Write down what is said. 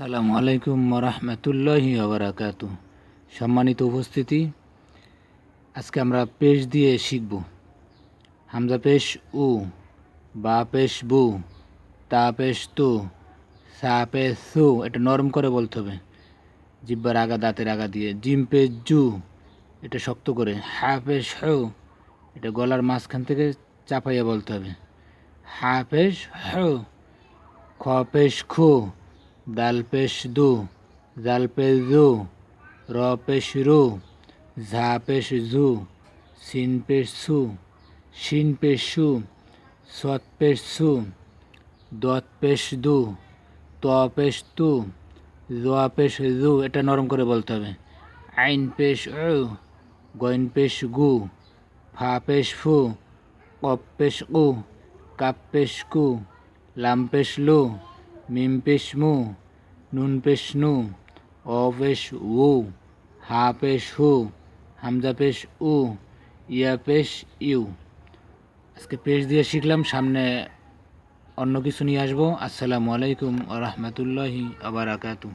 সালামু আলাইকুম রহমতুল্লাহি আবরাকাতু সম্মানিত উপস্থিতি, আজকে আমরা পেশ দিয়ে শিখব। হামজা পেশ উ, বা পেশ বু, তা পেশ তু, সা পেশ সু, এটা নরম করে বলতে হবে। জিব্বার আগা, দাঁতের আগা দিয়ে। জিম পেশ জু, এটা শক্ত করে। হা পেশ হু, এটা গলার মাঝখান থেকে চাপাইয়া বলতে হবে। হা পেশ হু, খ পেশ খু দাল পেশ দু জাল পেশ জু র পেশ রু ঝা পেশ জু সিন পেশ সু শিন পেশ সু সৎ সু দত পেশ দু ত পেশ তু জোয়া পেশ জু এটা নরম করে বলতে হবে। আইন পেশ গইন পেশ গু ফা পেশ ফু কপ পেশ উ কাপ পেশ কু লাম পেশ লু মিম পেশ মু নুন অ পেশ উ, হা পেশ হু, হামজা পেশ উ, ইয়া পেশ ইউ। আজকে পেশ দিয়ে শিখলাম, সামনে অন্য কিছু নিয়ে আসব। আসসালামু আলাইকুম আ রহমতুল্লাহি আবরাকাতু